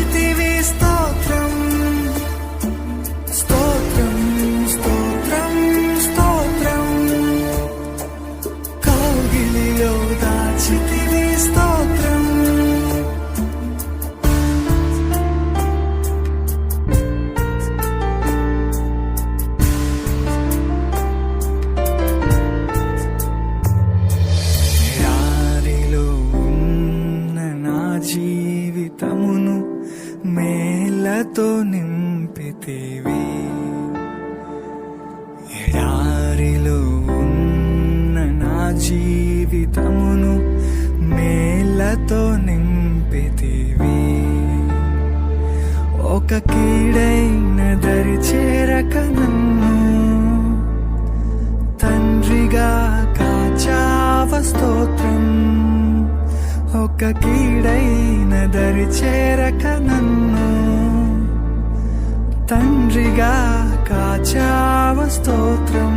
కాచితివి స్తోత్రం మేలతో నింపితివి. ఎడారిలో ఉన్న నా జీవితమును మేలతో నింపితివి. ఒక కీడైన దరి చేరక నన్ను తండ్రిగా కాచావ స్తోత్రం. ఒక కీడైన దరి చేరక నన్ను తండ్రిగా కాచావ స్తోత్రం.